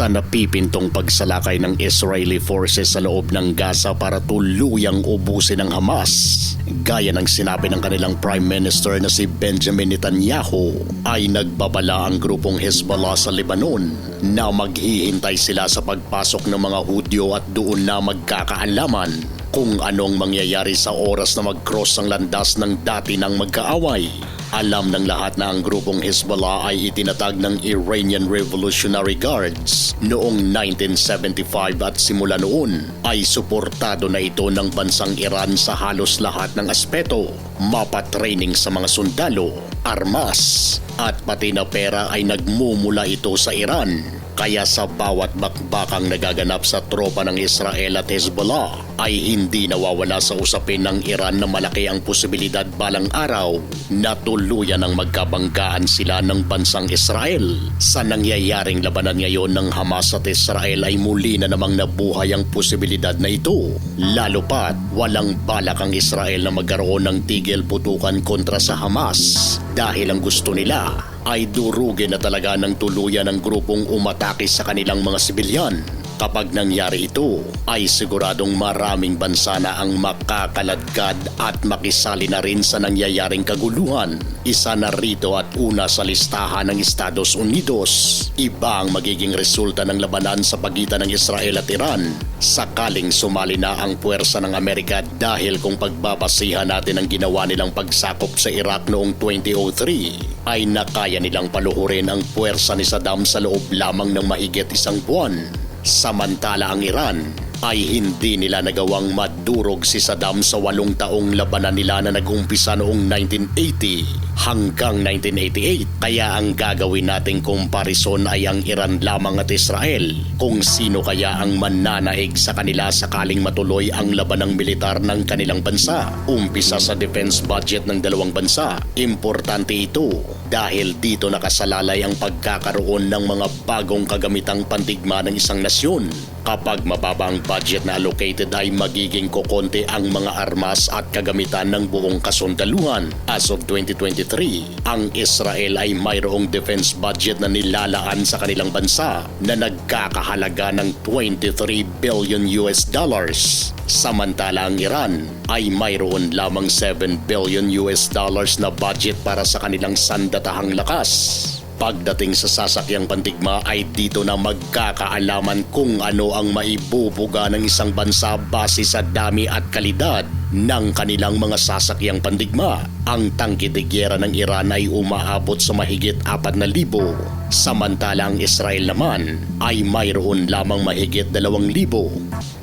Sa napipintong pagsalakay ng Israeli forces sa loob ng Gaza para tuluyang ubusin ang Hamas. Gaya ng sinabi ng kanilang Prime Minister na si Benjamin Netanyahu ay nagbabala ang grupong Hezbollah sa Lebanon na maghihintay sila sa pagpasok ng mga Hudyo at doon na magkakaalaman kung anong mangyayari sa oras na mag-cross ang landas ng dati ng magkaaway. Alam ng lahat na ang grupong Hezbollah ay itinatag ng Iranian Revolutionary Guards noong 1975 at simula noon ay suportado na ito ng bansang Iran sa halos lahat ng aspeto, mapatraining sa mga sundalo, armas, at pati na pera ay nagmumula ito sa Iran. Kaya sa bawat bakbakang nagaganap sa tropa ng Israel at Hezbollah ay hindi nawawala sa usapin ng Iran na malaki ang posibilidad balang araw na tuluyan ang magkabanggaan sila ng bansang Israel. Sa nangyayaring labanan ngayon ng Hamas at Israel ay muli na namang nabuhay ang posibilidad na ito. Lalo pat walang balak ang Israel na magkaroon ng tigil putukan kontra sa Hamas dahil ang gusto nila ay durugin na talaga ng tuluyan ng grupong umatake sa kanilang mga sibilyan. Kapag nangyari ito, ay siguradong maraming bansa na ang makakaladkad at makisali na rin sa nangyayaring kaguluhan. Isa na rito at una sa listahan ng Estados Unidos. Iba ang magiging resulta ng labanan sa pagitan ng Israel at Iran sakaling sumali na ang puwersa ng Amerika dahil kung pagbabasihan natin ang ginawa nilang pagsakop sa Iraq noong 2003 ay nakaya nilang paluhurin ang puwersa ni Saddam sa loob lamang ng mahigit isang buwan. Samantala ang Iran ay hindi nila nagawang madurog si Saddam sa walong taong labanan nila na nag-umpisa noong 1980 hanggang 1988. Kaya ang gagawin nating komparison ay ang Iran lamang at Israel. Kung sino kaya ang mananaig sa kanila sakaling matuloy ang labanang militar ng kanilang bansa. Umpisa sa defense budget ng dalawang bansa. Importante ito dahil dito nakasalalay ang pagkakaroon ng mga bagong kagamitang pandigma ng isang nasyon. Kapag mababa ang budget na allocated ay magiging kokonti ang mga armas at kagamitan ng buong kasundaluhan. As of 2023, ang Israel ay mayroong defense budget na nilalaan sa kanilang bansa na nagkakahalaga ng 23 billion US dollars. Samantala ang Iran ay mayroon lamang 7 billion US dollars na budget para sa kanilang sandatahang lakas. Pagdating sa sasakyang pandigma ay dito na magkakaalaman kung ano ang maibubuga ng isang bansa base sa dami at kalidad ng kanilang mga sasakyang pandigma. Ang tangke de gyera ng Iran ay umaabot sa mahigit 4,000 samantalang Israel naman ay mayroon lamang mahigit 2,000.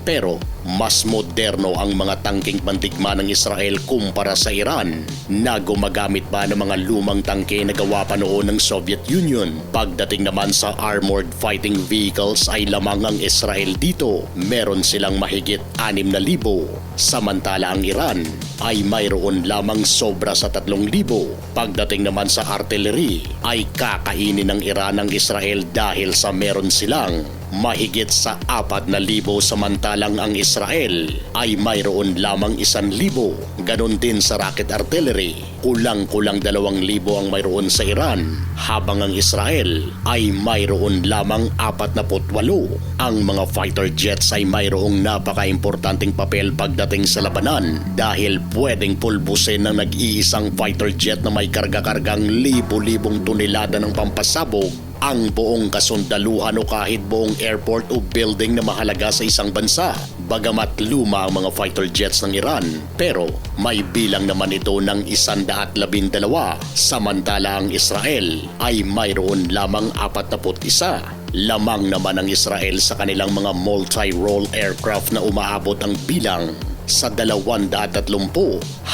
Pero mas moderno ang mga tangking pandigma ng Israel kumpara sa Iran na gumagamit pa ng mga lumang tangke na gawa pa noon ng Soviet Union. Pagdating naman sa armored fighting vehicles ay lamang ang Israel dito. Meron silang mahigit 6,000. Samantala ang Iran ay mayroon lamang sobra sa 3,000. Pagdating naman sa artillery ay kakainin ng Iran ang Israel dahil sa meron silang mahigit sa apat na libo samantalang ang Israel ay mayroon lamang isan libo. Ganon din sa rocket artillery, kulang-kulang dalawang libo ang mayroon sa Iran, habang ang Israel ay mayroon lamang apat na putwalo. Ang mga fighter jets ay mayroong napaka-importanting papel pagdating sa labanan dahil pwedeng pulbusin ng nag-iisang fighter jet na may karga-kargang libo-libong tonelada ng pampasabog ang buong kasundaluhan o kahit buong airport o building na mahalaga sa isang bansa. Bagamat luma ang mga fighter jets ng Iran, pero may bilang naman ito ng isandaat labindalawa, samantala ang Israel ay mayroon lamang apat na isa. Lamang naman ang Israel sa kanilang mga multi-role aircraft na umaabot ang bilang sa 230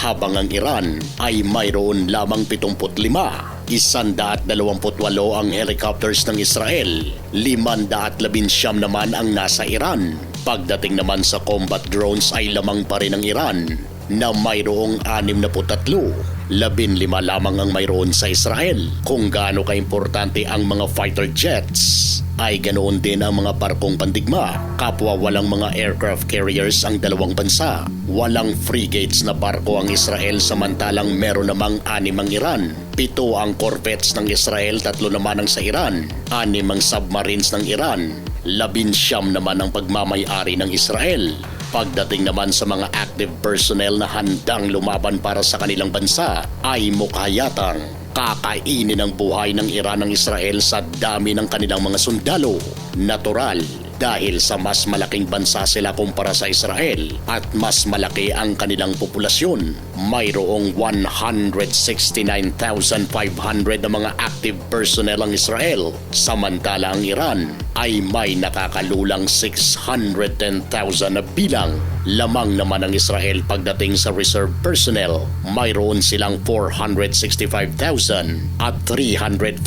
habang ang Iran ay mayroon lamang 75. Isandaat dalawamputwalo ang helicopters ng Israel, limandaat labinsyam naman ang nasa Iran. Pagdating naman sa combat drones ay lamang pa rin ang Iran na mayroong 63 labin lima lamang ang mayroon sa Israel. Kung gaano kaimportante ang mga fighter jets, ay ganoon din ang mga barkong pandigma. Kapwa walang mga aircraft carriers ang dalawang bansa. Walang frigates na barko ang Israel samantalang meron namang anim ang Iran. Pito ang corvettes ng Israel, tatlo naman ang sa Iran. Anim ang submarines ng Iran. Labinsyam naman ang pagmamayari ng Israel. Pagdating naman sa mga active personnel na handang lumaban para sa kanilang bansa ay mukhayatang kakainin ang buhay ng Iran ng Israel sa dami ng kanilang mga sundalo. Natural dahil sa mas malaking bansa sila kumpara sa Israel at mas malaki ang kanilang populasyon. Mayroong 169,500 na mga active personnel ang Israel, samantala ang Iran ay may nakakalulang 610,000 na bilang. Lamang naman ang Israel pagdating sa reserve personnel, mayroon silang 465,000 at 350,000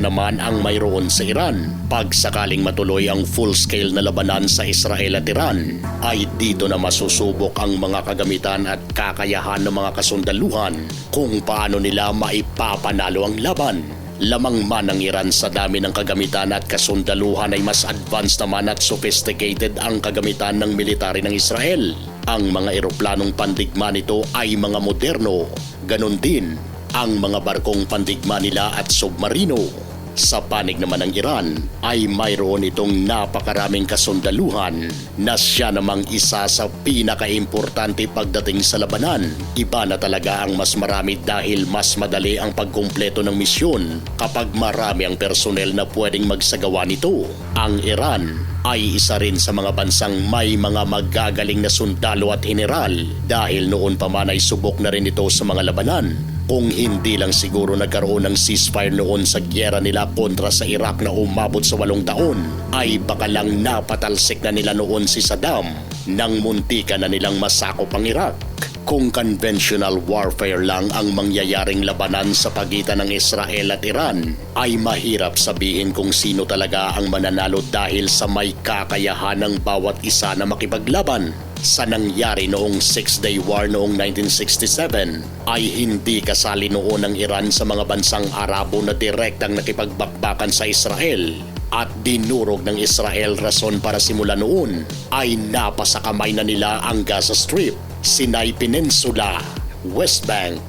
naman ang mayroon sa Iran. Pag sakaling matuloy ang full-scale na labanan sa Israel at Iran, ay dito na masusubok ang mga kagamitan at kakayahan ng mga kasundaluhan kung paano nila maipapanalo ang laban. Lamang man ang Iran sa dami ng kagamitan at kasundaluhan ay mas advanced naman at sophisticated ang kagamitan ng military ng Israel. Ang mga eroplanong pandigma nito ay mga moderno. Ganon din ang mga barkong pandigma nila at submarino. Sa panig naman ng Iran ay mayroon itong napakaraming kasundaluhan na siya namang isa sa pinakaimportante pagdating sa labanan. Iba na talaga ang mas marami dahil mas madali ang pagkumpleto ng misyon kapag marami ang personel na pwedeng magsagawa nito. Ang Iran ay isa rin sa mga bansang may mga magagaling na sundalo at general dahil noon pa man ay subok na rin ito sa mga labanan. Kung hindi lang siguro nagkaroon ng ceasefire noon sa gyera nila kontra sa Iraq na umabot sa walong taon, ay baka lang napatalsik na nila noon si Saddam nang muntika na nilang masakop ang Iraq. Kung conventional warfare lang ang mangyayaring labanan sa pagitan ng Israel at Iran, ay mahirap sabihin kung sino talaga ang mananalo dahil sa may kakayahan ng bawat isa na makipaglaban. Sa nangyari noong Six-Day War noong 1967 ay hindi kasali noon ang Iran sa mga bansang Arabo na direktang nakipagbakbakan sa Israel at dinurog ng Israel rason para simula noon ay napasakamay na nila ang Gaza Strip, Sinai Peninsula, West Bank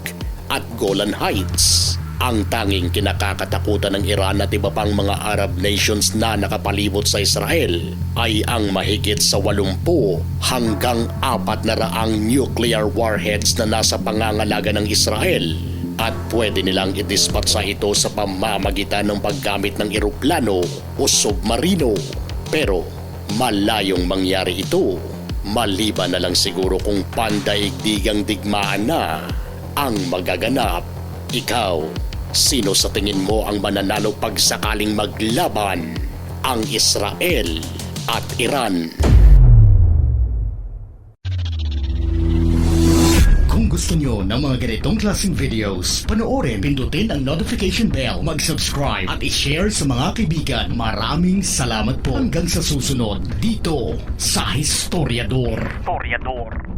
at Golan Heights. Ang tanging kinakakatakutan ng Iran at iba pang mga Arab nations na nakapalibot sa Israel ay ang mahigit sa 80 hanggang 4 na raang nuclear warheads na nasa pangangalaga ng Israel at pwede nilang idispatsa ito sa pamamagitan ng paggamit ng eroplano o submarino. Pero malayong mangyari ito. Maliban na lang siguro kung pandaigdigang digmaan na ang magaganap. Ikaw, sino sa tingin mo ang mananalo pag sakaling maglaban? Ang Israel at Iran. Kung gusto nyo ng mga ganitong klaseng videos, panoorin, pindutin ang notification bell, mag-subscribe at i-share sa mga kaibigan. Maraming salamat po hanggang sa susunod dito sa Historiador. Historiador.